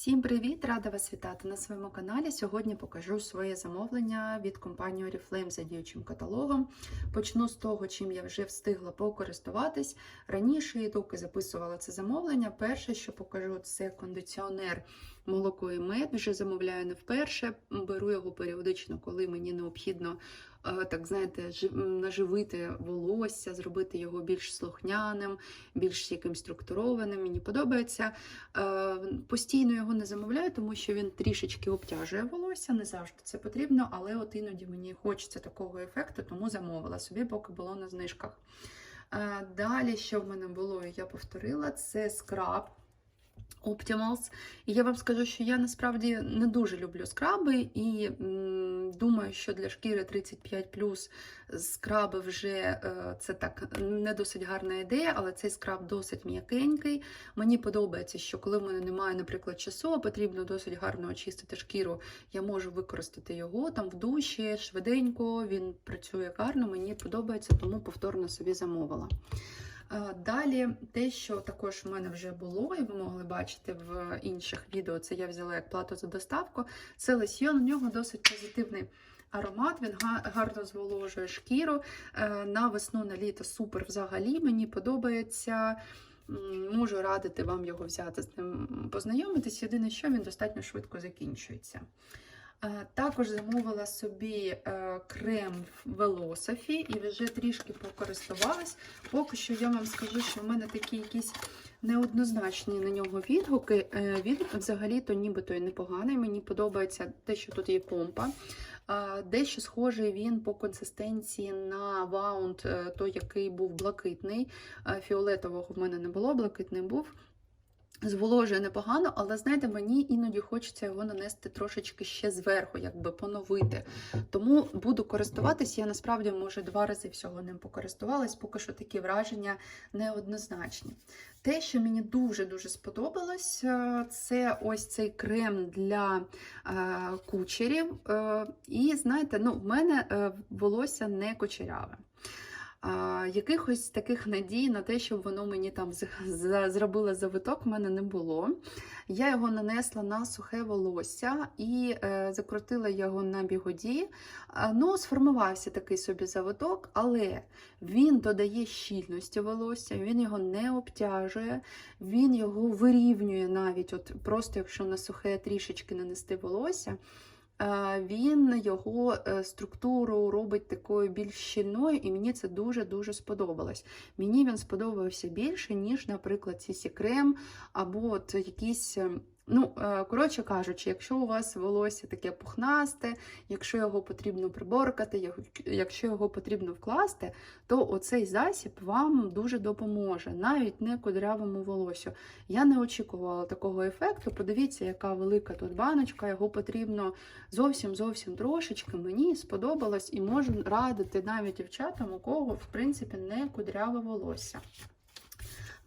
Всім привіт! Рада вас вітати на своєму каналі. Сьогодні покажу своє замовлення від компанії Oriflame за діючим каталогом. Почну з того, чим я вже встигла покористуватись. Раніше, доки записувала це замовлення, перше, що покажу, це кондиціонер молоко і мед. Вже замовляю не вперше. Беру його періодично, коли мені необхідно. Е, Так, знаєте, наживити волосся, зробити його більш слухняним, більш яким структурованим. Мені подобається. Е, Постійно його не замовляю, тому що він трішечки обтяжує волосся, не завжди це потрібно, але от іноді мені хочеться такого ефекту, тому замовила собі, поки було на знижках. Е, Далі, що в мене було, я повторила, це скраб. Optimals. І я вам скажу, що я насправді не дуже люблю скраби, і думаю, що для шкіри 35 скраби вже е, це так не досить гарна ідея, але цей скраб досить м'якенький. Мені подобається, що коли в мене немає, наприклад, часу, а потрібно досить гарно очистити шкіру, я можу використати його там в душі, швиденько, він працює гарно, мені подобається, тому повторно собі замовила. Далі, те, що також в мене вже було, і ви могли бачити в інших відео, це я взяла як плату за доставку. Це лосьйон, у нього досить позитивний аромат, він гарно зволожує шкіру. Е, На весну, на літо супер взагалі. Мені подобається. Можу радити вам його взяти з ним познайомитись. Єдине, що він достатньо швидко закінчується. Е, Також замовила собі е, крем Velosophy і вже трішки покористувалась. Поки що я вам скажу, що в мене такі якісь неоднозначні на нього відгуки. Е, Він взагалі-то нібито і непоганий. Мені подобається те, що тут є помпа. Дещо схожий він по консистенції на ваунд, той, який був блакитний. Фіолетового в мене не було, блакитний був. Зволожує непогано, але знаєте, мені іноді хочеться його нанести трошечки ще зверху, якби поновити. Тому буду користуватись. Я насправді, може, два рази всього ним покористувалась, поки що такі враження неоднозначні. Те, що мені дуже-дуже сподобалось, е, це ось цей крем для е, кучерів. Е, І знаєте, ну, в мене волосся не кучеряве. А, якихось таких надій на те, щоб воно мені там зробило завиток, в мене не було. Я його нанесла на сухе волосся і е, закрутила його на бігоді. Ну, сформувався такий собі завиток, але він додає щільності волосся, він його не обтяжує, він його вирівнює навіть, от просто якщо на сухе трішечки нанести волосся. Е, Він його е, структуру робить такою більш щільною, і мені це дуже-дуже сподобалось. Мені він сподобався більше, ніж, наприклад, Сісі крем або от якісь. Ну, е, коротше кажучи, якщо у вас волосся таке пухнасте, якщо його потрібно приборкати, якщо його потрібно вкласти, то оцей засіб вам дуже допоможе, навіть не кудрявому волосю. Я не очікувала такого ефекту. Подивіться, яка велика тут баночка, його потрібно зовсім зовсім трошечки. Мені сподобалось і можу радити навіть дівчатам, у кого, в принципі, не кудряве волосся.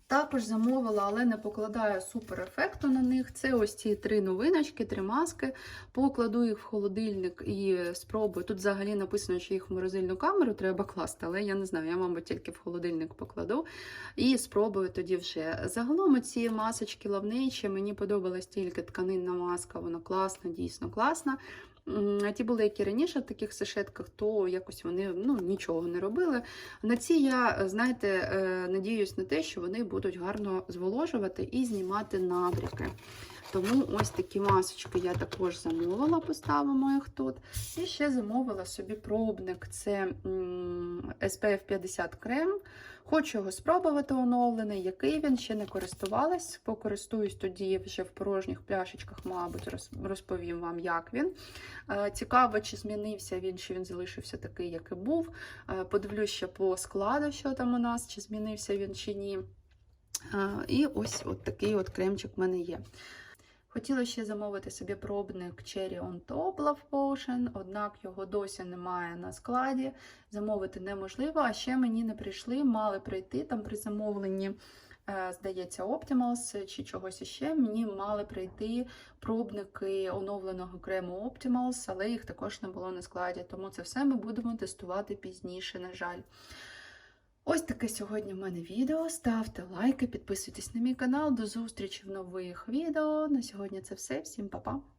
Також замовила, але не покладаю супер ефекту на них. Це ось ці три новиночки, три маски. Покладу їх в холодильник і спробую. Тут взагалі написано, що їх в морозильну камеру треба класти, але я не знаю, я, мабуть, тільки в холодильник покладу і спробую тоді вже. Загалом ці масочки лавничі, мені подобалась тільки тканинна маска, вона класна, дійсно класна. А ті були, які раніше в таких сашетках, то якось вони ну, нічого не робили. На ці я, знаєте, е, надіюсь на те, що вони будуть гарно зволожувати і знімати набряки. Тому ось такі масочки я також замовила, поставимо їх тут. І ще замовила собі пробник. Це SPF 50 крем. Хочу його спробувати оновлений, який він ще не користувалась. Покористуюсь тоді вже в порожніх пляшечках, мабуть, розповім вам, як він. Е, Цікаво, чи змінився він, чи він залишився такий, як і був. Е, Подивлюсь ще по складу, що там у нас, чи змінився він, чи ні. І ось от такий от кремчик в мене є. Хотіла ще замовити собі пробник Cherry on Top Love Potion, однак його досі немає на складі. Замовити неможливо. А ще мені не прийшли, мали прийти там при замовленні. е, Здається, Optimals чи чогось іще. Мені мали прийти пробники оновленого крему Optimals, але їх також не було на складі. Тому це все ми будемо тестувати пізніше, на жаль. Ось таке сьогодні в мене відео. Ставте лайки, підписуйтесь на мій канал. До зустрічі в нових відео. На сьогодні це все. Всім па-па!